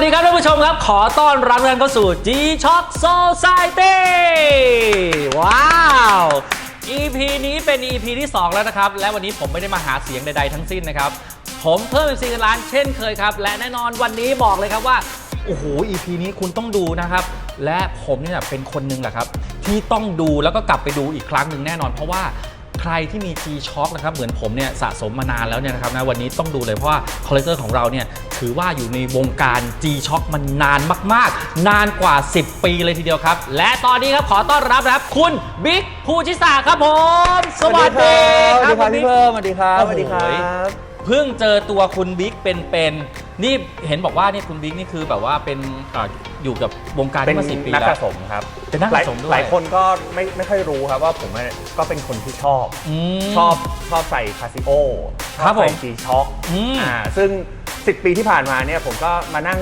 วัสดีครับท่านผู้ชมครับ ขอต้อนรับท่านเข้าสู่ G Shock Society ว้าว EP นี้เป็น EP ที่ 2 แล้วนะครับ และวันนี้ผมไม่ได้มาหาเสียงใดๆทั้งสิ้นนะครับ ผมเพิ่มเป็นซีร้านเช่นเคยครับ และแน่นอนวันนี้บอกเลยครับว่า โอ้โห EP นี้คุณต้องดูนะครับ และผมเนี่ยเป็นคนหนึงแหละครับ ที่ต้องดูแล้วก็กลับไปดูอีกครั้งหนึ่งแน่นอน เพราะว่า ใครที่มี G Shock นะครับเหมือนผมเนี่ยสะสมมานานแล้วเนี่ยนะครับนะวันนี้ต้องดูเลยเพราะว่าคอลเลกเตอร์ของเราเนี่ยถือว่าอยู่ในวงการ G Shock มันนานมากๆ นานกว่า 10 ปีเลยทีเดียวครับ และตอนนี้ครับขอต้อนรับนะครับคุณบิ๊กภูชิสาครับผม สวัสดีคสรัวับสดีคุณบิ๊กครับพี่เพิ่มสวัสดีครับโอ้สโหวัสดีครับ เพิ่งเจอตัวคุณบิ๊กเป็นๆ นี่เห็นบอกว่านี่คุณบิ๊กนี่คือแบบว่าเป็นเอ่ออยู่กับวงการเป็นนี้มาสิปีนักแล้สะวสมครับเป็นนักสะสมด้วย หลายหลายคนก็ไม่ไม่ค่อยรู้ครับว่าผมก็เป็นคนที่ชอบ ม ชอบชอบใส่คาซิโอชครัอบบผมใส่จีช็อคอืมอ่าซึ่ง 10 ปีที่ผ่านมาเนี่ยผมก็มานั่ง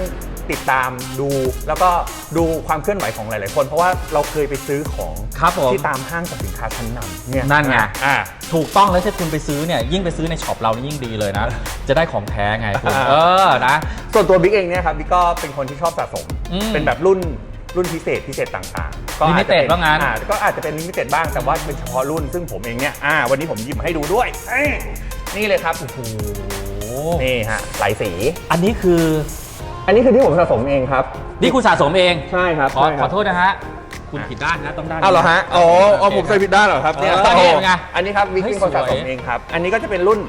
ติดตามดู แล้วก็ดูความเคลื่อนไหวของหลาย ๆ คน เพราะว่าเราเคยไปซื้อของครับผม ที่ตามห้างสรรพสินค้าชั้นนำเนี่ยนั่นไง อ่า ถูกต้องแล้วถ้าคุณไปซื้อเนี่ยยิ่งไปซื้อในช็อปเรานี่ยิ่งดีเลยนะ จะได้ของแท้ไงคุณอ่าเออนะ ส่วนตัวบิ๊กเองเนี่ยครับบิ๊กก็เป็นคนที่ชอบสะสม อืมเป็นแบบรุ่นรุ่นพิเศษพิเศษต่างๆ ก็อาจจะ Limited ป็ว่างั้น อ่ก็อาจจะเป็นลิมิเต็ดบ้างแต่ว่าเป็นเฉพาะรุ่นซึ่งผมเองเนี่ยอ่าวันนี้ผมหยิบมาให้ดูด้วยเอ้ยนี่เลยครับโอ้โหนี่ฮะหลายสี อันนี้คือ อันนี้คือที่ผมสะสมเองครับ นี่คุณสะสมเอง ใช่ครับขอใช่คขรัอบโทษนะฮะ คุณผิดด้านนะต้องด้านนี้เอาเหรอฮะ อ๋ออ๋อผมใส่ผิดด้านเหรอครับเนี่ยเออนี่เป็นไงอันนี้ครับวิกเฮ้ยเป็นคนสะสมสวย เองครับ อันนี้ก็จะเป็นรุ่น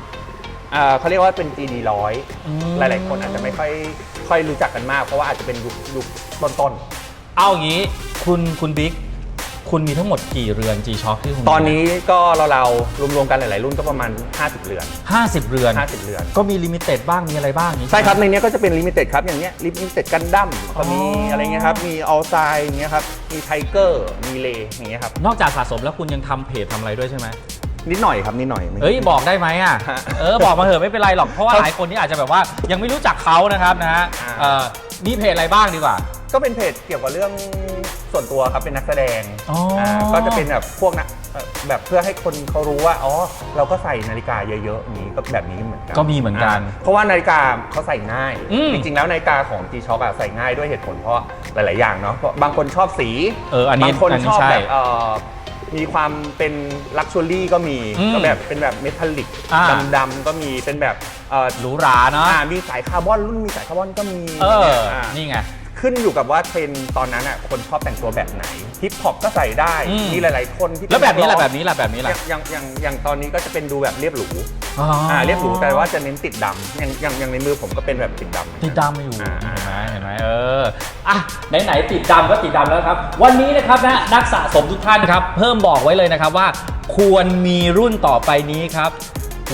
อ่าเขาเรียกว่าเป็น GD ร้อยอืมหลาย ๆ คนอาจจะไม่ค่อยค่อยรู้จักกันมาก เพราะว่าอาจจะเป็นยุคยุคต้นๆเอาอย่างนี้คุณคุณบิ๊ก คุณมีทั้งหมดกี่เรือน G Shock ที่คุณตอนนี้ก็เราๆรวมๆกันหลายๆรุ่นก็ประมาณ 50 เรือน 50 เรือน 50 เรือน ก็มีลิมิเต็ดบ้างมีอะไรบ้างอย่างนี้ใช่ครับไหมในเนี้ยก็จะเป็นลิมิเต็ดครับ อย่างเนี้ยลิมิเต็ดกันดั้มก็มีอ๋อออะไรเงี้ยครับ มีออลไซอย่างเงี้ยครับ มีไทเกอร์ มีเลอย่างเงี้ยครับ นอกจากสะสมแล้วคุณยังทำเพจทำอะไรด้วยใช่ไหมนิดหน่อยครับนิดหน่อยเอ้ยบอกได้ไหมอะฮะเออบอกมาเถอะไม่เป็นไรหรอกเพราะว่าครับหลายคนที่อาจจะแบบว่ายังไม่รู้จักเขานะครับนะฮะอ่า เอ่อมีเพจอะไรบ้างดีกว่า ก็เป็นเพจเกี่ยวกับเรื่อง ส่วนตัวครับเป็นนักแสดงอ๋ออ่าก็จะเป็นแบบพวกนักเอ่อแบบเพื่อให้คนเขารู้ว่าอ๋อเราก็ใส่นาฬิกาเยอะๆอย่างนี้ก็แบบนี้เหมือนกัน ก็มีเหมือนกันาเพราะว่านาฬิกาเขาใส่ง่าย อืมจริงๆ แล้วนาฬิกาของ G Shock อะใส่ง่ายด้วยเหตุผลเพราะหลาย ๆ อย่างเนาะเพราะบางคนชอบสีเอออันนี้บางคนอันนี้ชอบใช่แบบเอ่อมีความเป็นลักชัวรี่ก็มีอืมก็แบบเป็นแบบเมทัลลิกอ่า ดำๆก็มีเป็นแบบเอ่อหรูหราเนาะอ่ามีสายคาร์บอนรุ่นมีสายคาร์บอนก็มีเออ อ่า นี่ไง ขึ้นอยู่กับว่าเทรนด์ตอนนั้นอะคนชอบแต่งตัวแบบไหนฮิปฮอปก็ใส่ได้อืม มีหลาย ๆ คนที่เป็แล้วแบบนี้กล่ะร้องแบบนี้ล่ะแบบนี้ล่ะอย่างอย่างอย่างอย่างตอนนี้ก็จะเป็นดูแบบเรียบหรูอ๋ออ่าเรียบหรูแต่ว่าจะเน้นติดดำอย่างอย่างอย่างในมือผมก็เป็นแบบติดดำ ติดดำมาอยู่อ่า เห็นไหมเห็นไหมเอออะไหนๆติดดำก็ติดดำแล้วครับ วันนี้นะครับนะนักสะสมทุกท่านครับ เพิ่มบอกไว้เลยนะครับว่า ควรมีรุ่นต่อไปนี้ครับ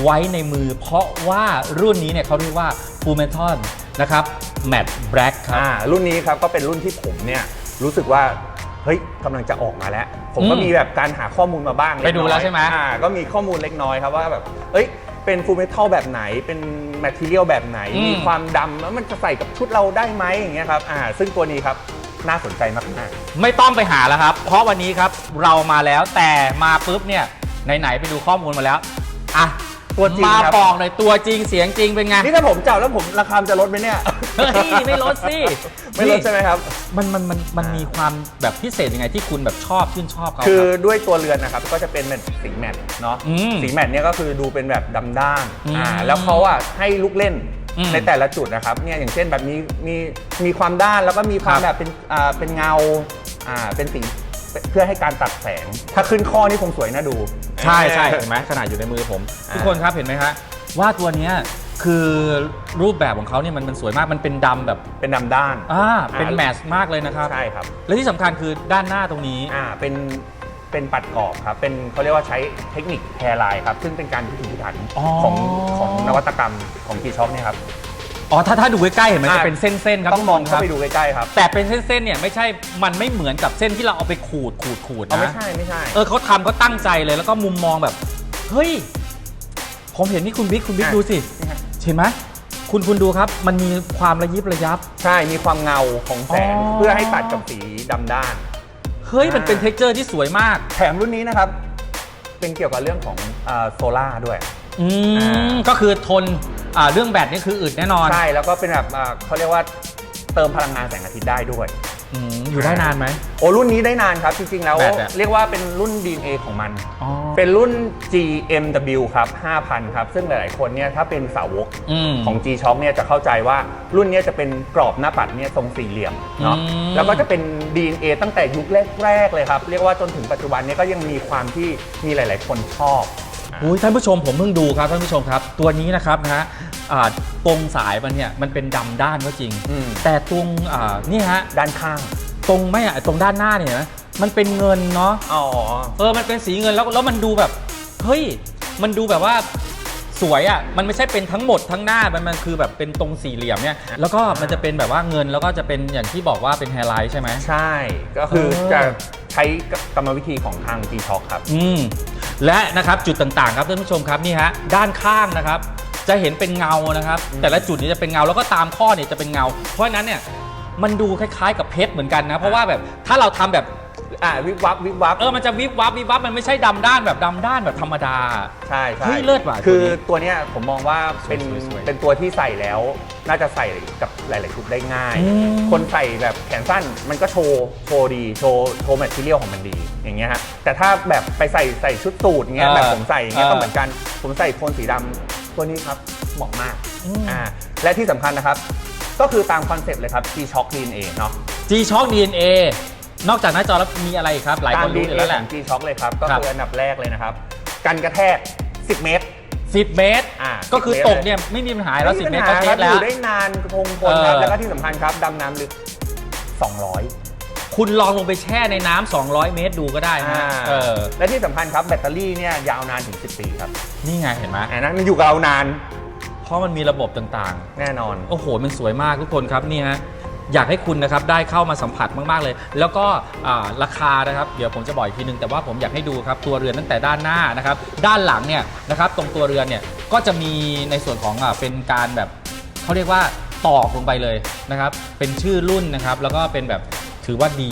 ไว้ในมือเพราะว่ารุ่นนี้เนี่ยเขาเรียกว่า Full Metal นะครับ Matte Black ครับ อ่ารุ่นนี้ครับก็เป็นรุ่นที่ผมเนี่ยรู้สึกว่าเฮ้ยกำลังจะออกมาแล้ว ผมก็อืมมีแบบการหาข้อมูลมาบ้างไปดูเกน้อยแล้วใช่ไหม อ่าก็มีข้อมูลเล็กน้อยครับว่าแบบเอ้ยเป็นฟูลเมทัลแบบไหนเป็นแมทเทียลแบบไหน อืม มีความดำแล้วมันจะใส่กับชุดเราได้ไหมอย่างเงี้ยครับอ่าซึ่งตัวนี้ครับน่าสนใจมากๆ ไม่ต้องไปหาแล้วครับ เพราะวันนี้ครับเรามาแล้วแต่มาปุ๊บเนี่ยไหนๆไปดูข้อมูลมาแล้ว อะ ตัวจริงมาครับ บอกเลยตัวจริงเสียงจริงเป็นไงนี่ถ้าผมจับแล้วผมราคามันจะลดไหมเนี่ย เฮ้ยไม่ลดสิไม่ลดใช่ไหมครับ มันมันมันมันอ่ามีมีความแบบพิเศษยังไงที่คุณแบบชอบชื่นชอบเขาคือรับ ด้วยตัวเรือนนะครับก็จะเป็นแบบสีแมทเนาะอืมสีแมทเนี่ยก็คือดูเป็นแบบดำด้านอืมอ่าแล้วเขาอะให้ลูกเล่นอืมในแต่ละจุดนะครับเนี่ยอย่างเช่นแบบมีมีมีความด้านแล้วก็มีความครับแบบเป็นอ่าเป็นเงาอ่าเป็นสี เพื่อให้การตัดแสง ถ้าขึ้นข้อนี่คงสวยน่าดู ใช่ใช่เห็นไหมขนาดอยู่ในมือผมอ่าทุกคนครับเห็นไหมฮะว่าตัวเนี้ยคือรูปแบบของเขาเนี่ยมันมันสวยมากมันเป็นดำแบบเป็นดำด้านอ่าเป็นอ่าแมสมากเลยนะครับใช่ครับ และที่สำคัญคือด้านหน้าตรงนี้อ่าเป็นเป็นปัดกรอบครับ เป็นเขาเรียกว่าใช้เทคนิคแฮร์ไลน์ครับ ซึ่งเป็นการพิถีพิถันอ๋อของของนวัตกรรมของกีช็อปเนี่ยครับ อ๋อถ้าถ้าดูใกล้ๆเห็นไหมอ่าจะเป็นเส้นๆครับต้องมองทุกคนคเข้ารับไปดูใกล้ๆครับแต่เป็นเส้นๆเนี่ยไม่ใช่มันไม่เหมือนกับเส้นที่เราเอาไปขูดขูดขูดเอาไม่นะใช่ไม่ใช่ เออเขาทำเขาตั้งใจเลยแล้วก็มุมมองแบบเฮ้ยผมเห็นนี่คุณบิ๊กคุณบิ๊กอะ ดูสินี่ฮะเห็นไหมคุณคุณดูครับ มันมีความระยิบระยับ ใช่มีความเงาของแสงอ๋อ เพื่อให้ตัดกับสีดำด้าน เฮ้ยมันอ่าเป็นเท็กเจอร์ที่สวยมากแถมรุ่นนี้นะครับ เป็นเกี่ยวกับเรื่องของโซล่าด้วย อือ่มาก็คือทน อ่าเรื่องแบตนี่คืออึดแน่นอนใช่แล้วก็เป็นแบบอ่าเขาเรียกว่าเติมพลังงานแสงอาทิตย์ได้ด้วย อืมอยู่ได้นานไหม โอ้รุ่นนี้ได้นานครับ จริง ๆ แล้ว แบตอะ เรียกว่าเป็นรุ่น DNA ของมัน อ๋อเป็นรุ่น GMW ครับ 5,000 ครับ ซึ่งหลาย ๆ คนเนี่ยถ้าเป็นสาวกอืม ของ G Shock เนี่ยจะเข้าใจว่ารุ่นเนี้ยจะเป็นกรอบหน้าปัดเนี่ยทรงสี่เหลี่ยมเนาะอืม แล้วก็จะเป็น DNA ตั้งแต่ยุคแรก ๆ เลยครับ เรียกว่าจนถึงปัจจุบันเนี้ก็ยังมีความที่มีหลาย ๆ คนชอบ อุ้ยท่านผู้ชมผมเพิ่งดูครับท่านผู้ชมครับ ตัวนี้นะครับนะฮะอ่าตรงสายมันเนี่ยมันเป็นดำด้านก็จริง อืม แต่ตรงอ่านี่ฮะด้านข้าง ตรงไม่อะตรงด้านหน้าเนี่ยนะมันเป็นเงินเนาะอ๋อ เออมันเป็นสีเงินแล้วแล้วมันดูแบบเฮ้ยมันดูแบบว่าสวยอะ่ะมันไม่ใช่เป็นทั้งหมดทั้งหน้ามันมันคือแบบเป็นตรงสี่เหลี่ยมเนี่ยแล้วก็มันจะเป็นแบบว่าเงินแล้วก็จะเป็นอย่างที่บอกว่าเป็นไฮไลท์ใช่ไหม ใช่ ก็คือเออ จะ ใช้กรรมวิธีของทางตีท็อกครับ อืมและนะครับจุดต่างๆ ครับท่านผู้ชมครับนี่ฮะด้านข้างนะครับ จะเห็นเป็นเงานะครับ แต่ละจุดนี้จะเป็นเงาแล้วก็ตามข้อเนี่ยจะเป็นเงา เพราะฉะนั้นเนี่ยมันดูคล้ายๆ กับเพชรเหมือนกันนะ เพราะว่าแบบถ้าเราทำแบบ อ่าวิบวับวิบวับเออมันจะวิบวับวิบวับมันไม่ใช่ดำด้านแบบดำด้านแบบธรรมดา ใช่ใช่เฮ้ยเลิศว่ะคือตัวนี้ตัวเนี้ยผมมองว่าเป็นสวยๆเป็นตัวที่ใส่แล้ว น่าจะใส่กับหลาย ๆ ชุดได้ง่าย อืม คนใส่แบบแขนสั้นมันก็โชว์โชว์ดีโชว์โชว์แมทเทียลของมันดีอย่างเงี้ยฮะแต่ถ้าแบบไปใส่ใส่ชุดสูทเงี้ยเออแบบผมใส่อย่างเงี้ยเออก็เหมือนกันผมใส่โทนสีดำตัวนี้ครับเหมาะมากอืม อ่าและที่สำคัญนะครับ ก็คือตามคอนเซปต์เลยครับ G Shock DNA เนาะ G Shock DNA นอกจากหน้าจอแล้วมีอะไรอีกครับ หลายตาคมนรู้อยู่ DNA แล้วแหขละ อง G Shock เลยครับ ก็ครับ คืออันดับแรกเลยนะครับ กันกระแทก 10 เมตร 10 เมตร อ่าก็คือ10เมตรตกเนี่ยไม่มีปัญหาแล้ว 10 เมตรก็เทครัสบแล้อวยู่ได้นานคงทนครับ เออ แล้วก็ที่สำคัญครับดำน้ำลึก 200 คุณลองลงไปแช่ในน้ำ200 เมตรดูก็ได้นะอ่า เออและที่สำคัญครับแบตเตอรี่เนี่ยยาวนานถึง 10 ปีครับนี่ไงเห็นไหมอันนั้นมันอยู่กับเรานานเพราะมันมีระบบต่างแน่นอน ๆ โอ้โห มันสวยมากทุกคนครับนี่ฮะ อยากให้คุณนะครับได้เข้ามาสัมผัสมาก ๆ เลย แล้วก็อ่าราคานะครับเดี๋ยวผมจะบอกอีกทีนึงแต่ว่าผมอยากให้ดูครับตัวเรือนตั้งแต่ด้านหน้านะครับ ด้านหลังเนี่ยนะครับตรงตัวเรือนเนี่ยก็จะมีในส่วนของอ่าเป็นการแบบเขาเรียกว่าตอกลงไปเลยนะครับ เป็นชื่อรุ่นนะครับ แล้วก็เป็นแบบถือว่าดี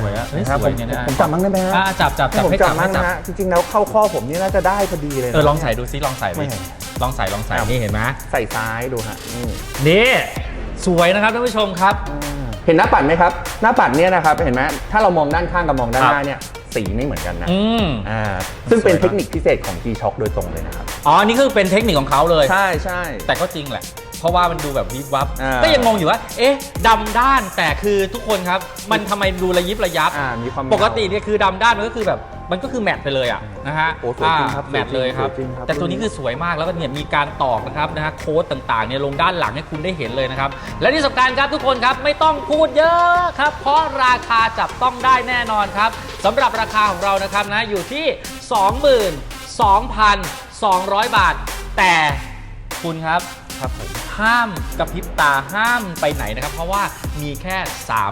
สวยอะเฮ้ยนะครับสวยเนี่ยนะผมจับมั้งได้ไหมฮะอ่าจับจับจับผมให้จัจับบมั้ให้งจับนะฮะจริงๆแล้วเข้าข้อผมนี่น่าจะได้พอดีเลยนะ เออลองใส่ดูซิลองใส่ดิไม่ ลองใส่ลองใส่อ้าวนี่เห็นไหมใส่ซ้ายดูฮะนี่นี่ สวยนะครับท่านผู้ชมครับ เห็นหน้าปัดไหมครับ หน้าปัดเนี่ยนะครับเห็นไหมถ้าเรามองด้านข้างกับมองด้านครับหน้าเนี่ยสีไม่เหมือนกันนะอืมอ่าซึ่งเป็นสวยนะเทคนิคพิเศษของ G Shock โดยตรงเลยนะครับอ๋อนี่คือเป็นเทคนิคของเขาเลยใช่ใช่แต่ก็จริงแหละ เพราะว่ามันดูแบบวิบวับอ่าก็ยังงงอยู่ว่า เอ๊ะดำด้านแต่คือทุกคนครับ มันทำไมดูระยิบระยับอ่ามีความปกติเนี่ยคือดำด้านมันก็คือแบบ มันก็คือแมทไปเลยอะนะฮะโอ้สวยจริงครับอ่าแมทเลยครับ สวยจริงครับแต่ตัวนี้คือสวยมากแล้วก็เนี่ยมีการตอกนะครับนะฮะโค้ดต่างๆเนี่ยลงด้านหลังให้คุณได้เห็นเลยนะครับ และที่สำคัญครับทุกคนครับไม่ต้องพูดเยอะครับ เพราะราคาจับต้องได้แน่นอนครับสำหรับราคาของเรานะครับนะอยู่ที่ 22,200 บาท แต่คุณครับ ครับผมห้ามกระพริบตาห้ามไปไหนนะครับ เพราะว่ามีแค่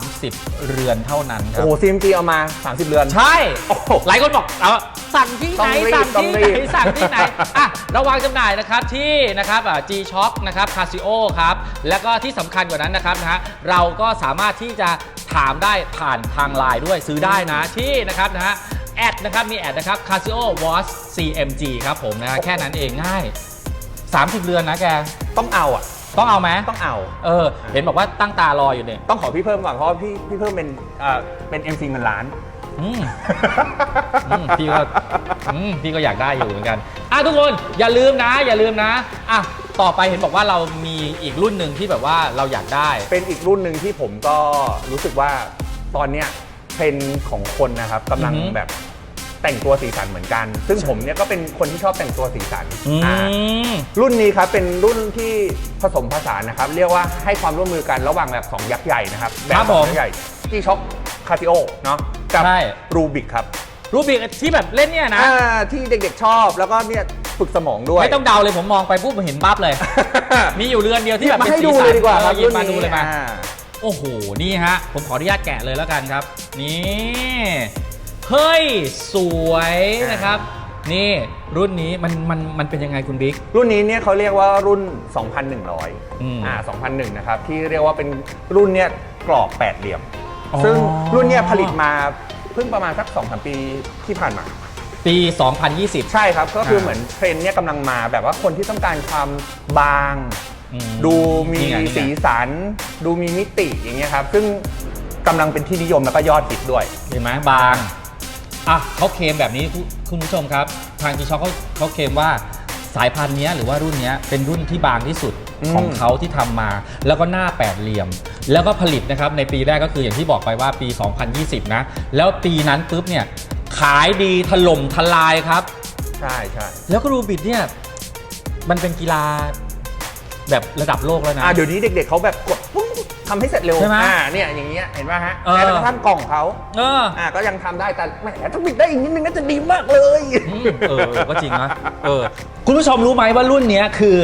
30 เรือนเท่านั้นคโอ้รับโห CMG เอามา 30 เรือน ใช่ โอ้โหหลายคนบอกเอาสั่งที่ไหน ต้องรีบสั่งต้องที่รีไหน บ สั่งที่ไหนอะระวางจำหน่ายนะครับที่นะครับอ่า G Shock นะครับ Casio ครับ แล้วก็ที่สำคัญกว่านั้นนะครับนะฮะเราก็สามารถที่จะถามได้ผ่านทางไลน์ด้วยซื้อได้นะที่นะครับนะฮะแอดนะครับมีแอดนะครับ Casio Watch CMG ครับผมนะฮะแค่นั้นเองง่าย 30 เรือนนะแก ต้องเอาอะ ต้องเอาไหมต้องเอา เออ เห็นบอกว่าตั้งตารออยู่เนี่ยต้องขอพี่เพิ่มก่อนเพราะว่าพี่พี่เพิ่มเป็นอ่าเป็น MC เงินล้าน อืม อืมพี่ก็อืมพี่ก็อยากได้อยู่เหมือนกัน อะทุกคนอย่าลืมนะ อย่าลืมนะอะต่อไปเห็นบอกว่าเรามีอีกรุ่นหนึ่งที่แบบว่าเราอยากได้ เป็นอีกรุ่นหนึ่งที่ผมก็รู้สึกว่าตอนเนี้ยเทรนด์ของคนนะครับกำลังอือหือแบบ แต่งตัวสีสันเหมือนกัน ซึ่งผมเนี่ยก็เป็นคนที่ชอบแต่งตัวสีสันอือ่ามรุ่นนี้ครับเป็นรุ่นที่ผสมผสานนะครับ เรียกว่าให้ความร่วมมือกันระหว่างแบบสองยักษ์ใหญ่นะครับแบครับสผองมยักษ์ใหญ่ที่ช็อคคาติโอเนาะกับใช่ รูบิกครับรูบิกที่แบบเล่นเนี่ยนะ อ่าที่เด็กๆชอบแล้วก็เนี่ยฝึกสมองด้วย ไม่ต้องเดาเลยผมมองไปปุ๊บผมเห็นปั๊บเลย มีอยู่เรือนเดียวที่แบบมาเป็นให้สีดูสันเลยดีกว่าครับเออหยิบมารุ่นดูเลยมา อ่า โอ้โห นี่ฮะ ผมขออนุญาตแกะเลยแล้วกันครับ นี่ เฮ้ย สวยนะครับ นี่รุ่นนี้มันมันมันเป็นยังไงคุณบิ๊ก รุ่นนี้เนี่ยเขาเรียกว่ารุ่น อืม2,100อ่า2,001นะครับ ที่เรียกว่าเป็นรุ่นเนี่ยกรอบแปดเหลี่ยม อ๋อ ซึ่งรุ่นเนี่ยผลิตมาเพิ่งประมาณสัก2-3ปีที่ผ่านมา ปี 2020 ใช่ครับ ก็คืออ่าเหมือนเทรนด์เนี่ยกำลังมาแบบว่าคนที่ต้องการความบาง อืมดูมีนี่ไงนี่ไง สีสัน ดูมีมิติอย่างเงี้ยครับ ซึ่งกำลังเป็นที่นิยมแล้วก็ยอดฮิตด้วย เห็นไหมบาง อะเขาเคลมแบบนี้คุณคุณผู้ชมครับ ทางจีช็อเขาเขาเคลมว่าสายพันธุ์เนี้ยหรือว่ารุ่นเนี้ยเป็นรุ่นที่บางที่สุดอืมของเขาที่ทำมา แล้วก็หน้าแปดเหลี่ยม แล้วก็ผลิตนะครับในปีแรกก็คืออย่างที่บอกไปว่าปี 2020 นะ แล้วปีนั้นปุ๊บเนี่ยขายดีถล่มทลายครับ ใช่ใช่แล้วก็รูบิดเนี่ยมันเป็นกีฬาแบบระดับโลกแล้วนะอ่าเดี๋ยวนี้เด็กๆเขาแบบกดปุ๊บ ทำให้เสร็จเร็วใช่ไหมอ่าเนี่ยอย่างเงี้ยเห็นป่ะฮะเออ แม้กระทั่งกล่องเขาเอออ่าก็ยังทำได้แต่แหมถ้าบิดได้อีกนิดนึงน่าจะดีมากเลย อืมเออ ก็จริงนะเออ คุณผู้ชมรู้ไหมว่ารุ่นเนี้ยคือ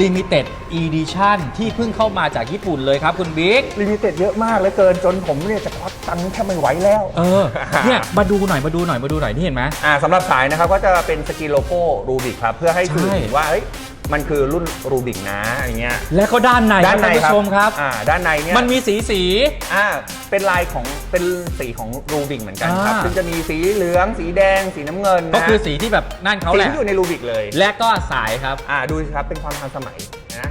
limited edition ที่เพิ่งเข้ามาจากญี่ปุ่นเลยครับคุณบิ๊ก ลิมิเต็ดเยอะมากเหลือเกินจนผมเนี่ยจะควักตังค์แทบไม่ไหวแล้ว เออ เนี่ย มาดูหน่อยมาดูหน่อยมาดูหน่อยนี่เห็นไหม อ่าสำหรับสายนะครับก็จะเป็นสกรีนโลโก้รูบิกครับ เพื่อให้สื่อใช่ถึงว่าเอ้ย มันคือรุ่นรูบิกนะอย่างเงี้ย และก็ด้านในด้านในท่านครัผู้ชมครับอ่าด้านในเนี่ยมันมีสีสีอ่าเป็นลายของเป็นสีของรูบิกเหมือนกันครับอ่าซึ่งจะมีสีเหลือง สีแดง สีน้ำเงินนะก็คือสีที่แบบนั่นเขาสีแหละที่อยู่ในรูบิกเลย และก็สายครับอ่าดูสิครับเป็นความทันสมัยนะ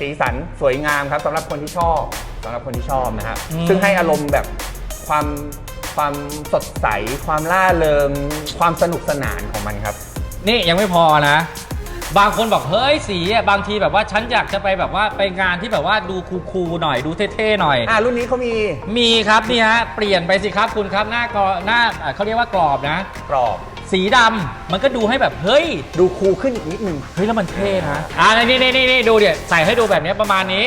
สีสันสวยงามครับสำหรับคนที่ชอบสำหรับคนที่ชอบนะครับอืมซึ่งให้อารมณ์แบบความความสดใส ความล่าเริงความสนุกสนานของมันครับ นี่ยังไม่พอนะ บางคนบอกเฮ้ยสีอะบางทีแบบว่าฉันอยากจะไปแบบว่าไปงานที่แบบว่าดูคูลๆหน่อยดูเท่ๆหน่อย อ่ารุ่นนี้เขามีมีครับนี่ฮะเปลี่ยนไปสิครับคุณครับหน้ากรอหน้าอะเขาเรียกว่ากรอบนะ กรอบ สีดำมันก็ดูให้แบบเฮ้ยดูคูลขึ้นอีกนิดนึง เฮ้ยแล้วมันเท่นะอ่านี่นี่นี่นี่ดูเดี๋ยวใส่ให้ดูแบบเนี้ยประมาณนี้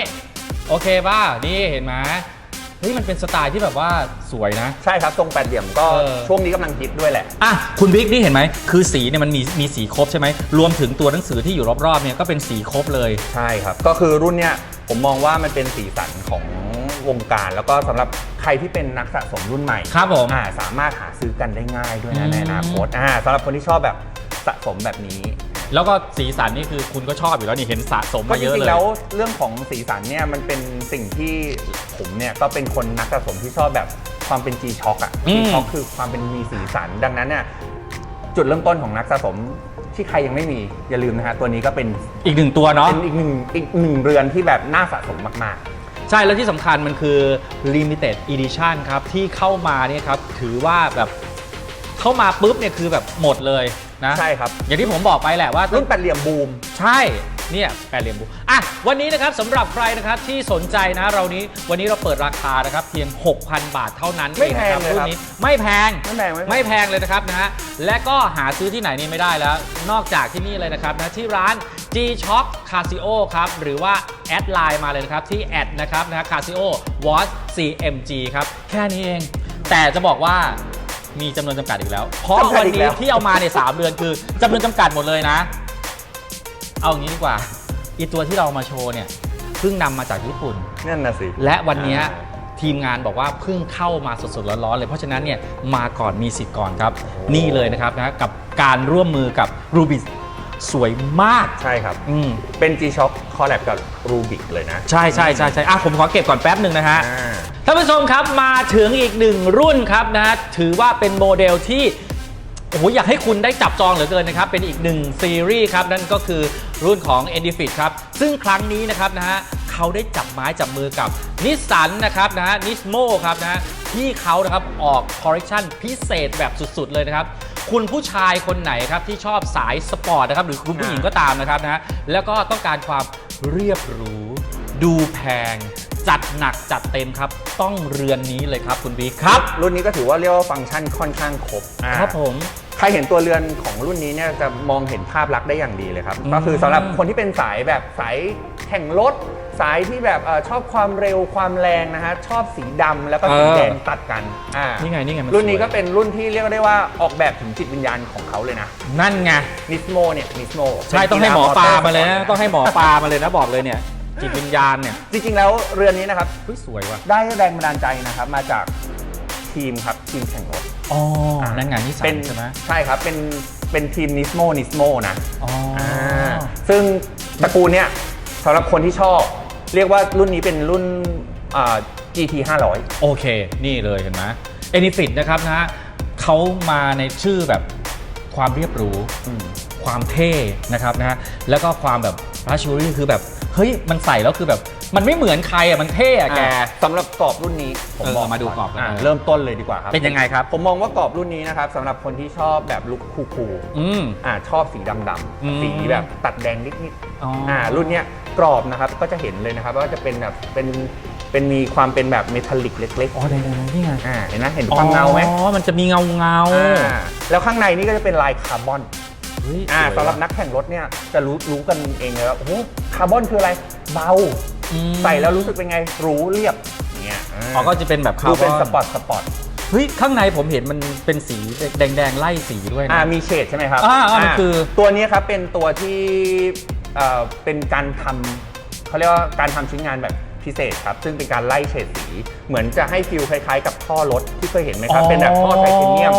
โอเคป่ะนี่เห็นไหมเฮ้ยมันเป็นสไตล์ที่แบบว่าสวยนะ ใช่ครับ ทรงแปดเหลี่ยมก็เออ ช่วงนี้กำลังฮิตด้วยแหละ อะคุณบิ๊กนี่เห็นไหมคือสีเนี่ยมันมีมีสีครบใช่ไหมรวมถึงตัวหนังสือที่อยู่รอบๆเนี่ยก็เป็นสีครบเลย ใช่ครับ ก็คือรุ่นเนี้ยผมมองว่ามันเป็นสีสันของวงการ แล้วก็สำหรับใครที่เป็นนักสะสมรุ่นใหม่ครับผมอ่าสามารถหาซื้อกันได้ง่ายด้วยอืนะม ในอนาคตอ่าสำหรับคนที่ชอบแบบสะสมแบบนี้ แล้วก็สีสันนี่คือคุณก็ชอบอยู่แล้วนี่เห็นสะสมก็มาจเยอะริเลงยๆแล้วเรื่องของสีสันเนี่ยมันเป็นสิ่งที่ผมเนี่ยก็เป็นคนนักสะสมที่ชอบแบบความเป็น G Shock อะ อื G ม Shock คือความเป็นมีสีสัน ดังนั้นเนี่ยจุดเริ่มต้นของนักสะสมที่ใครยังไม่มีอย่าลืมนะฮะตัวนี้ก็เป็นอีกหนึ่งตัวเนาะ เป็นอีกหนึ่งอีกหนึ่งเรือนที่แบบน่าสะสมมากใช่แล้วที่สำคัญมันคือ limited edition ครับ ที่เข้ามาเนี่ยครับ ถือว่าแบบ เข้ามาปุ๊บเนี่ยคือแบบหมดเลยนะๆใช่ครับ อย่างที่ผมบอกไปแหละว่ารุ่นแปดเหลี่ยมบูม ใช่เนี่ยแปดเหลี่ยมบุอะวันนี้นะครับสำหรับใครนะครับที่สนใจนะเรานี้วันนี้เราเปิดราคานะครับเพียง 6,000 บาทเท่านั้นไม่เองแพนะงครับเลยรุ่ครับนนี้ไม่แพงไม่แพงไม่แพงไม่แพงเลยนะครับนะฮะและก็หาซื้อที่ไหนนี่ไม่ได้แล้ว นอกจากที่นี่เลยนะครับนะที่ร้าน G Shock Casio ครับหรือว่าแอดไลน์มาเลยนะครับที่แอดนะครับนะ Casio Watch CMG ครับแค่นี้เอง แต่จะบอกว่า มีจำนวนจำกัดอีกแล้ว เพราะจำกัดวันอีกนี้แล้วที่เอามาในยสามเดือนคือจำนวนจำกัดหมดเลยนะ เอาอย่างนี้ดีกว่าอีตัวที่เรามาโชว์เนี่ยเพิ่งนำมาจากญี่ปุ่น นั่นน่ะสิและวันเนี้ยอ่าทีมงานบอกว่าเพิ่งเข้ามาสดๆร้อนๆเลย เพราะฉะนั้นเนี่ยมาก่อนมีสิทธิ์ก่อนครับ นี่เลยนะครับนะกับการร่วมมือกับ Rubis สวยมาก ใช่ครับ อืมเป็น G Shock คอลแลบกับรูบิกเลยนะ ใช่ใช่ใช่ใช่อะผมขอเก็บก่อนแป๊บหนึ่งนะฮะ อ่า ท่านผู้ชมครับมาถึงอีกหนึ่งรุ่นครับนะฮะถือว่าเป็นโมเดลที่โอ้โหอยากให้คุณได้จับจองเหลือเกินนะครับ เป็นอีกหนึ่งซีรีส์ครับนั่นก็คือรุ่นของ e n d i f i t ครับ ซึ่งครั้งนี้นะครับนะฮะเขาได้จับไม้จับมือกับนิสสันนะครับนะฮะนิสโมครับนะฮะที่เขานะครับออกคอร์เรคชันพิเศษแบบสุดๆเลยนะครับ คุณผู้ชายคนไหนครับที่ชอบสายสปอร์ตนะครับหรือคุณผู้หญิงก็ตามนะครับนะฮะแล้วก็ต้องการความเรียบหรูดูแพง จัดหนักจัดเต็มครับ ต้องเรือนนี้เลยครับคุณบิ๊กครับ รุ่นนี้ก็ถือว่าเรียกว่าฟังก์ชันค่อนข้างครบอ่าครับผมใครเห็นตัวเรือนของรุ่นนี้เนี่ยจะมองเห็นภาพลักษณ์ได้อย่างดีเลยครับอืมก็คือสำหรับคนที่เป็นสายแบบสายแข่งรถสายที่แบบเอ่อชอบความเร็วความแรงนะฮะชอบสีดำแล้วก็สีแดงตัดกันอ่านี่ไงนี่ไงมัรุ่นนี้สวยก็เป็นรุ่นที่เรียกได้ว่าออกแบบถึงจิตวิญญาณของเขาเลยนะ นั่นไงนิสโมเนี่ยนิสโมใช่ต้องให้หมอปลามาเลยนะต้องให้หมอปลามาเลยนะบอกเลยเนี่ย จิตวิญญาณเนี่ยจริงๆ แล้วเรือนนี้นะครับ เฮ้ยสวยว่ะได้แรงบันดาลใจนะครับ มาจากทีมครับทีมแข่งรถ อ๋อนั่นไงนี่สัเป็นใช่ไหมใช่ครับ เป็นเป็นทีมนิสโมนิสโมนะอ๋ออซึ่งตระกูลเนี่ยสำหรับคนที่ชอบ เรียกว่ารุ่นนี้เป็นรุ่นอ่า GT 500 โอเค นี่เลยเห็นไหมเอนิฟิตนะครับนะฮะเขามาในชื่อแบบความเรียบหรู ความเท่นะครับนะฮะแล้วก็ความแบบรัชชูรี่คือแบบ เฮ้ยมันใส่แล้วคือแบบ มันไม่เหมือนใครอะมันเท่อะแกอ่าสำหรับกรอบรุ่นนี้ผมเออบอกมาดูกรอบกันาเออเริ่มต้นเลยดีกว่าครับเป็นยังไงครับ ผมมองว่ากรอบรุ่นนี้นะครับสำหรับคนที่ชอบแบบลุคคูลอืม ๆอ่าชอบสีดำอืมๆสีแบบตัดแดงนิดอ๋อๆอ่อ่ารุ่นเนี้ยกรอบนะครับก็จะเห็นเลยนะครับว่าจะเป็นแบบเป็นเป็นมีความเป็นแบบเมทัลลิกเล็กอ๋อได้ๆๆนี่ไงๆอ่าเห็นไหมเห็นความเงาไหมอ๋อมันจะมีเงาเงา อ่าแล้วข้างในนี่ก็จะเป็นลายคาร์บอนเฮ้ย อ่าสวยสำหรับนักแข่งรถเนี่ยจะรู้รู้กันเองเลยว่าโอ้โหคาร์บอนคืออะไรเบาอืมใส่แล้วรู้สึกเป็นไงหรู้เรียบอย่างเงี้ยอ๋อก็จะเป็นแบบคาดูร์บเป็นอนสปอร์ตสปอร์ตเฮ้ยข้างในผมเห็นมันเป็นสีแดงๆไล่สีด้วยอ่านะมีเฉดใช่ไหมครับอ่าอ่ามันคือตัวนี้ครับเป็นตัวที่เอ่อเป็นการทำเขาเรียกว่าการทำชิ้นงานแบบ พิเศษครับ ซึ่งเป็นการไล่เฉดสี เหมือนจะให้ฟิลคล้ายๆ กับท่อรถที่เคยเห็นไหมครับ เป็นแบบท่อไทเทเนียม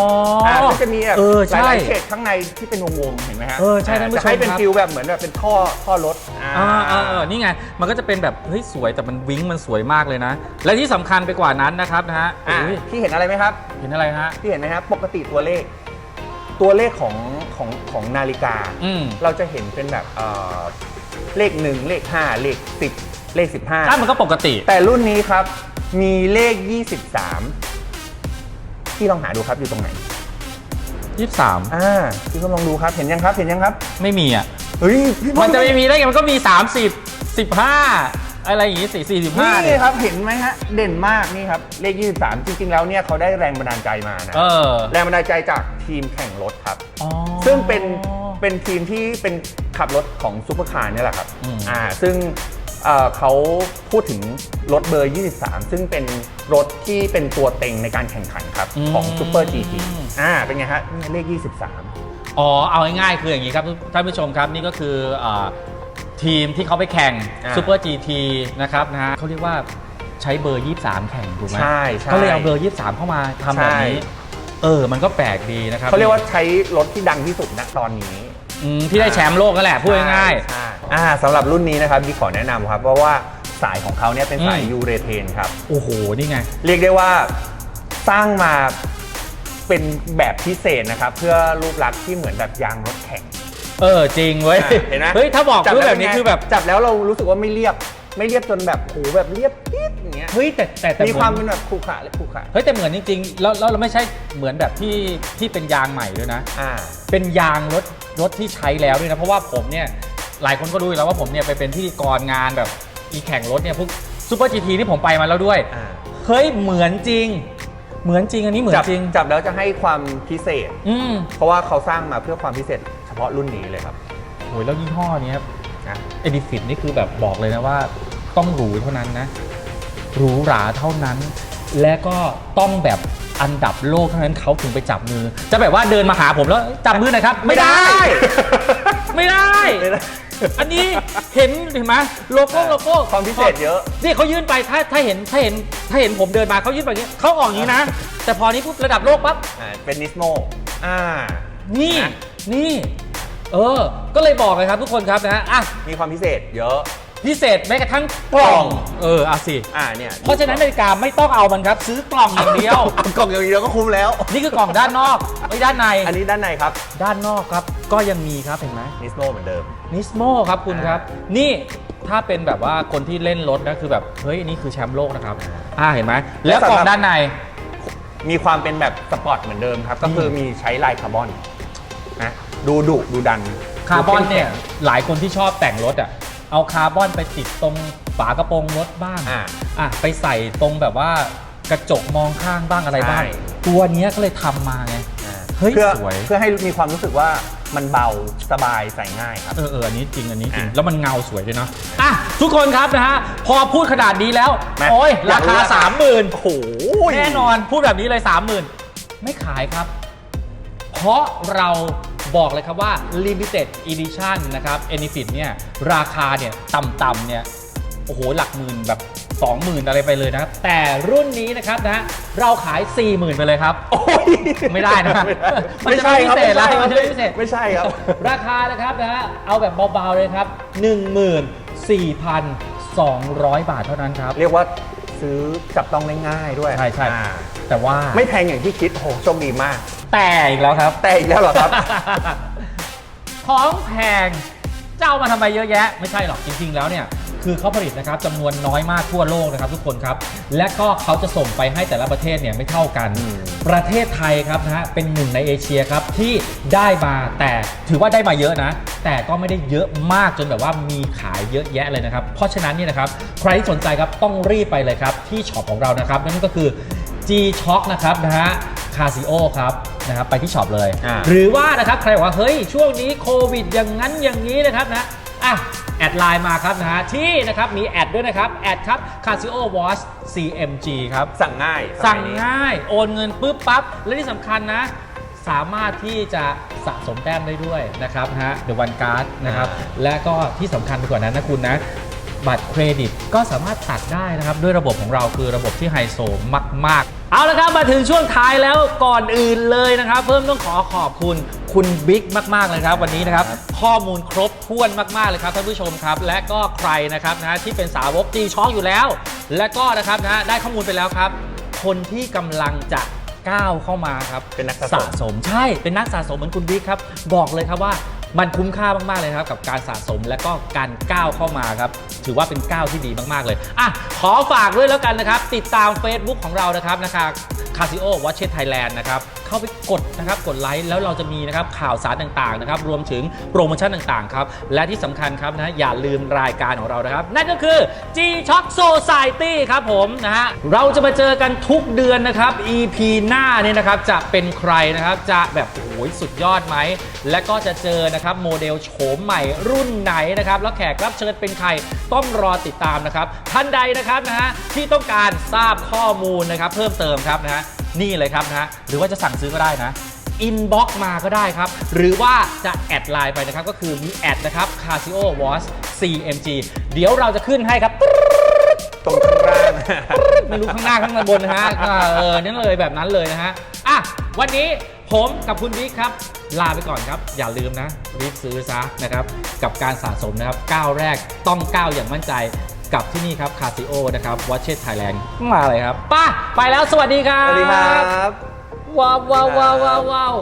อ่าก็จะมีแบบเออหใช่ลายๆเฉดข้างในที่เป็นวงๆเห็นไหมฮะเออใช่ท่านผู้ชมจะให้เป็นครับ ฟิลแบบเหมือนแบบเป็นท่อท่อรถอ่า อ่าเออนี่ไง มันก็จะเป็นแบบเฮ้ยสวยแต่มันวิ้งมันสวยมากเลยนะ และที่สำคัญไปกว่านั้นนะครับนะฮะอ่าอุ๊ยพี่เห็นอะไรไหมครับ เห็นอะไรฮะ พี่เห็นไหมครับปกติตัวเลข ตัวเลขของของของนาฬิกา อืม เราจะเห็นเป็นแบบเอ่อ เลขหนึ่งเลขห้าเลขสิบเลขสิบห้าถ้ามันก็ปกติแต่รุ่นนี้ครับมีเลข 23ที่ลองหาดูครับอยู่ตรงไหน23 อ่าพี่ก็ลองดูครับเห็นยังครับเห็นยังครับไม่มีอะ เฮ้ยพี่มันจะไม่มีได้ไงมันก็มี 30 15 อะไรอย่างงี้สี่สี่สิบห้านี่เนี่ยครับเห็นไหมฮะเด่นมากนี่ครับเลข 23 จริงๆแล้วเนี่ยเขาได้แรงบันดาลใจมานะ เออแรงบันดาลใจจากทีมแข่งรถครับ อ๋อซึ่งเป็น เป็นทีมที่เป็นขับรถของซูเปอร์คาร์เนี่ยแหละครับอืม อ่าซึ่งเอ่อเขาพูดถึงรถเบอร์ 23 ซึ่งเป็นรถที่เป็นตัวเต็งในการแข่งขันครับ ของซูเปอร์ GT อ่าเป็นไงฮะนี่เลข 23 อ๋อ เอาง่ายๆ คืออย่างนี้ครับท่านผู้ชมครับ นี่ก็คืออาทีมที่เขาไปแข่งอ่า ซูเปอร์ GT นะครับนะฮะเขาเรียกว่าใช้เบอร์ 23 แข่งถูกไหมใช่ใช่ ก็เลยเอาเบอร์ 23 เข้ามาทำแบบนี้ ใช่ เออ มันก็แปลกดีนะครับ เขาเรียกว่าใช้รถที่ดังที่สุดณตอนนี้ อืมที่ได้แชมป์โลกนั่นแหละพูดง่าย ใช่อ่าสำหรับรุ่นนี้นะครับดีขอแนะนำครับเพราะว่าสายของเขาเนี่ยเป็นสายอืม ยูเรเทนครับ ๆ โอ้โห นี่ไง เรียกได้ว่าสร้างมาเป็นแบบพิเศษนะครับ เพื่อรูปลักษณ์ที่เหมือนแบบยางรถแข่งเออ จริงเว้ยอะเห็นไหมเฮ้ย ถ้าบอกรูปแบบนี้ล้วคือแบบ จับแล้วเรารู้สึกว่าไม่เรียบ ไม่เรียบจนแบบโหแบบเรียบปิ๊ดอย่างเงี้ยเฮ้ย แต่แต่แต่มีความเหเป็นแบบขรุขระและขรุขระเฮ้ย แต่เหมือนจริงๆ แล้วแล้วเราไม่ใช่เหมือนแบบที่ที่เป็นยางใหม่ด้วยนะ อ่า เป็นยางรถ รถที่ใช้แล้วด้วยนะ เพราะว่าผมเนี่ยหลายคนก็รู้อยู่แล้วว่าผมเนี่ยไปเป็นพิธีกรงานแบบอีแข่งรถเนี่ยพวกซูเปอร์จีทีที่ผมไปมาแล้วด้วย อ่าเฮ้ยเหมือนจริง เหมือนจริงอันนี้เหมือนจับจริง จับแล้วจะให้ความพิเศษ อืมเพราะว่าเขาสร้างมาเพื่อความพิเศษ เฉพาะรุ่นนี้เลยครับโอ้ยแล้วยี่ห้อเนี้ยนะเอดิฟิตนี่คือแบบบอกเลยนะว่า ต้องหรูเท่านั้นนะหรูหราเท่านั้น และก็ต้องแบบ อันดับโลกเท่านั้นเขาถึงไปจับมือ จะแบบว่าเดินมาหาผมแล้วจับมือหน่อยครับไม่ได้ไม่ได้ ไม่ได้ อันนี้เห็นเห็นไหมโลโก้โลโก้ความพิเศษเยอะ นี่เขายื่นไปถ้าถ้าเห็นถ้าเห็นถ้าเห็นผมเดินมาเขายื่นไปอย่างนี้เขาออกอย่างนี้นะ แต่พอนี้ปุ๊บระดับโลกปั๊บอ่าเป็นนิสโมอ่านี่นะนี่ เออ ก็เลยบอกเลยครับทุกคนครับนะฮะอะมีความพิเศษเยอะ พิเศษแม้กระทั่งกล่อง เออเอาสิ อ่าเนี่ยเพราะฉะนั้นนาฬิกาไม่ต้องเอามันครับ ซื้อกล่องอย่างเดียวเอากล่องอย่างเดียวก็คุ้มแล้ว นี่คือกล่องด้านนอกไม่ด้านใน อันนี้ด้านในครับ ด้านนอกครับ ก็ยังมีครับเห็นไหมนิสโมเหมือนเดิมนิสโมครับคุณครับ นี่ถ้าเป็นแบบว่าคนที่เล่นรถนะคือแบบเฮ้ยนี่คือแชมป์โลกนะครับอ่าเห็นไหมแล้วกล่องด้านใน มีความเป็นแบบสปอร์ตเหมือนเดิมครับ ก็คือมีใช้ลายคาร์บอนนะดูดุดูดันคาร์บอนเนี่ยหลายคนที่ชอบแต่งรถอะ เอาคาร์บอนไปติดตรงฝากระโปรงรถบ้างอ่า อะไปใส่ตรงแบบว่ากระจกมองข้างบ้างอะไรบ้าง ใช่ ตัวเนี้ยก็เลยทำมาไงอ่าเฮ้ยพื่อสวย เพื่อให้มีความรู้สึกว่ามันเบาสบายใส่ง่ายครับ เออเอออันนี้จริงอันนี้จริง อะแล้วมันเงาสวยด้วยเนาะอะทุกคนครับนะฮะ พอพูดขนาดนี้แล้ว มาโอ้ยอยารากรู้คา ราคาสามหมื่นโอ้โห แน่นอนพูดแบบนี้เลยสามหมื่นไม่ขายครับ เพราะเรา บอกเลยครับว่า limited edition นะครับ Enifit เนี่ยราคาเนี่ยต่ำๆเนี่ยโอ้โหหลักหมื่นแบบ 20,000 อะไรไปเลยนะครับ แต่รุ่นนี้นะครับนะฮะเราขาย 40,000 ไปเลยครับ โอ้ยไม่ได้นะไม่ใช่ครับมันจะไม่พิเศษแล้วไม่มันจะใช่ไม่พิเศษไม่ใช่ครับ ราคานะครับนะฮะเอาแบบเบาๆเลยครับ 14,200 บาทเท่านั้นครับ เรียกว่าซื้อจับต้องได้ง่ายด้วย ใช่ใช่อ่าแต่ว่าไม่แพงอย่างที่คิดโอ้โหโชคดีมาก แต่อีกแล้วครับ แต่อีกแล้วเหรอครับ ของแพงจะเอามาทำไมเยอะแยะ ไม่ใช่หรอกจริงๆ แล้วเนี่ย คือเขาผลิตนะครับจำนวนน้อยมากทั่วโลกนะครับทุกคนครับ และก็เขาจะส่งไปให้แต่ละประเทศเนี่ยไม่เท่ากัน อืม ประเทศไทยครับนะฮะเป็นหนึ่งในเอเชียครับที่ได้มาแต่ถือว่าได้มาเยอะนะ แต่ก็ไม่ได้เยอะมากจนแบบว่ามีขายเยอะแยะเลยนะครับ เพราะฉะนั้นเนี่ยนะครับใครที่สนใจครับต้องรีบไปเลยครับที่ช็อปของเรานะครับนั่นก็คือ G Shock นะครับนะฮะคาซิโอครับ นะครับไปที่ช็อปเลย อ่า หรือว่านะครับใครบอกว่าเฮ้ยช่วงนี้โควิดอย่างนั้นอย่างนี้นะครับนะอะแอดไลน์มาครับนะฮะที่นะครับมีแอดด้วยนะครับแอดครับ Casio Watch CMG ครับ สั่งง่ายสั่งสมัยนี้ ง่าย โอนเงินปุ๊บปั๊บ และที่สำคัญนะ สามารถที่จะสะสมแต้มได้ด้วยนะครับนะฮะ The One Card นะครับ และก็ที่สำคัญไปกว่านั้นนะคุณนะ บัตรเครดิตก็สามารถตัดได้นะครับ ด้วยระบบของเราคือระบบที่ไฮโซมาก ๆ เอาละครับมาถึงช่วงท้ายแล้วก่อนอื่นเลยนะครับ เพิ่มต้องขอขอบคุณคุณบิ๊กมากๆเลยครับวันนี้นะครับข้อมูลครบถ้วนมากๆเลยครับท่านผู้ชมครับ และก็ใครนะครับนะที่เป็นสาวกจีช็อกอยู่แล้ว และก็นะครับนะได้ข้อมูลไปแล้วครับ คนที่กำลังจะก้าวเข้ามาครับเป็นนักสะสมสมใช่เป็นนักสะสมเหมือนคุณบิ๊กครับ บอกเลยครับว่า มันคุ้มค่ามากๆเลยครับกับการสะสมและก็การก้าวเข้ามาครับถือว่าเป็นก้าวที่ดีมากๆเลยอะขอฝากด้วยแล้วกันนะครับ ติดตาม Facebook ของเรานะครับนะคะคาซิโอวัชเชตไทยแลนด์นะครับเข้าไปกดนะครับกดไลค์แล้วเราจะมีนะครับข่าวสารต่างๆนะครับรวมถึงโปรโมชั่นต่างๆครับและที่สำคัญครับนะอย่าลืมรายการของเรานะครับ นั่นก็คือ G Shock Society ครับผมนะฮะเราจะมาเจอกันทุกเดือนนะครับ EP หน้าเนี่ยนะครับจะเป็นใครนะครับจะแบบโอ้ยสุดยอดไหม และก็จะเจอนะครับโมเดลโฉมใหม่รุ่นไหนนะครับแล้วแขกรับเชิญเป็นใครต้องรอติดตามนะครับท่านใดนะครับนะฮะที่ต้องการทราบข้อมูลนะครับเพิ่มเติมครับนะฮะ นี่เลยครับนะฮะหรือว่าจะสั่งซื้อก็ได้นะอินบ็อกมาก็ได้ครับ หรือว่าจะแอดไลน์ไปนะครับ ก็คือมีแอดนะครับ Casio Watch CMG เดี๋ยวเราจะขึ้นให้ครับตรงข้างล่างไม่รู้ข้างหน้าข้างบนนะฮะอ่าเออนั่นเลยแบบนั้นเลยนะฮะอะวันนี้ผมกับคุณบิ๊กครับ ลาไปก่อนครับ อย่าลืมนะรีบซื้อซะนะครับ กับการสะสมนะครับก้าวแรกต้องก้าวอย่างมั่นใจกับที่นี่ครับคาซิโอนะครับวัชเชตไทยแลนด์มาเลยครับไป้าไปแล้วสวัสดีครับ สวัสดีครับ ว้าวว้าวว้าวว้าวว้าว